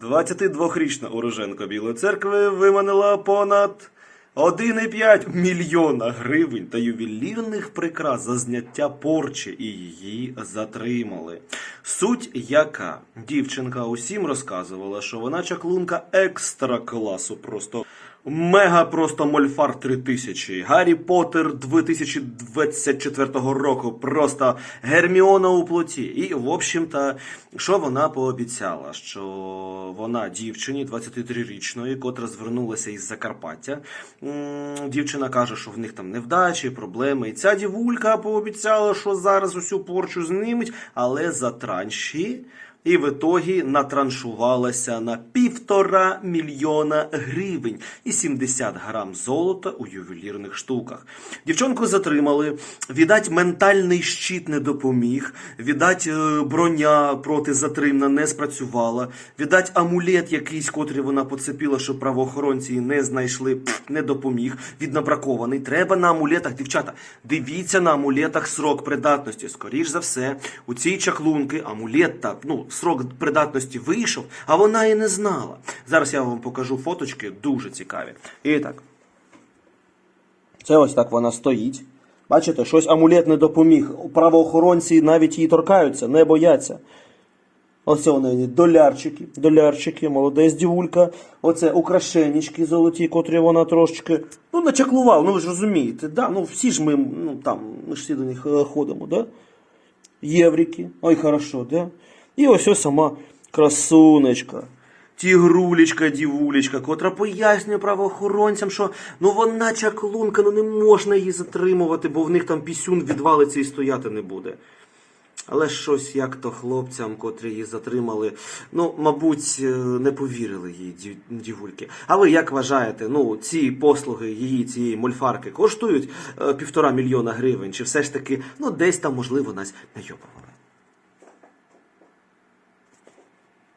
22-річна уроженка Білої церкви виманила понад 1,5 мільйона гривень та ювелірних прикрас за зняття порчі і її затримали. Суть яка дівчинка усім розказувала, що вона чаклунка екстра класу, просто мега просто мольфар 3000, Гаррі Поттер 2024 року, просто Герміона у плоті. І, в общем-то, що вона пообіцяла? Що вона дівчині 23-річної, котра звернулася із Закарпаття. Дівчина каже, що в них там невдачі, проблеми. І ця дівулька пообіцяла, що зараз усю порчу зніметь, але за транші. І в ітогі натраншувалася на півтора мільйона гривень і 70 грам золота у ювелірних штуках. Дівчонку затримали. Віддать, ментальний щит не допоміг. Віддать, е, броня проти затримна не спрацювала. Віддать, амулет якийсь, котрий вона поцепила, що правоохоронці не знайшли, не допоміг. Віднабракований. Треба на амулетах, дівчата. Дивіться на амулетах срок придатності. Скоріш за все, у цій чаклунки амулет так, ну, срок придатності вийшов, а вона і не знала. Зараз я вам покажу фоточки, дуже цікаві. І так. Це ось так вона стоїть. Бачите, щось амулет не допоміг. Правоохоронці навіть її торкаються, не бояться. Оце у неї долярчики, долярчики, молодець дівулька. Оце украшенічки золоті, котрі вона трошечки. Ну, начаклував, ну ви ж розумієте, да? ну всі ж ми, ну там, ми ж всі до них е, ходимо, да? Єврики, ой, хорошо, да? І ось ось сама красунечка. Тігрулечка, дівулечка, котра пояснює правоохоронцям, що ну вона чаклунка, ну не можна її затримувати, бо в них там пісюн відвалиться і стояти не буде. Але щось як то хлопцям, котрі її затримали, ну, мабуть, е, не повірили їй дівульки. А ви як вважаєте, ну, ці послуги її, цієї мольфарки коштують е, півтора мільйона гривень? Чи все ж таки, ну, десь там, можливо, нас найобували?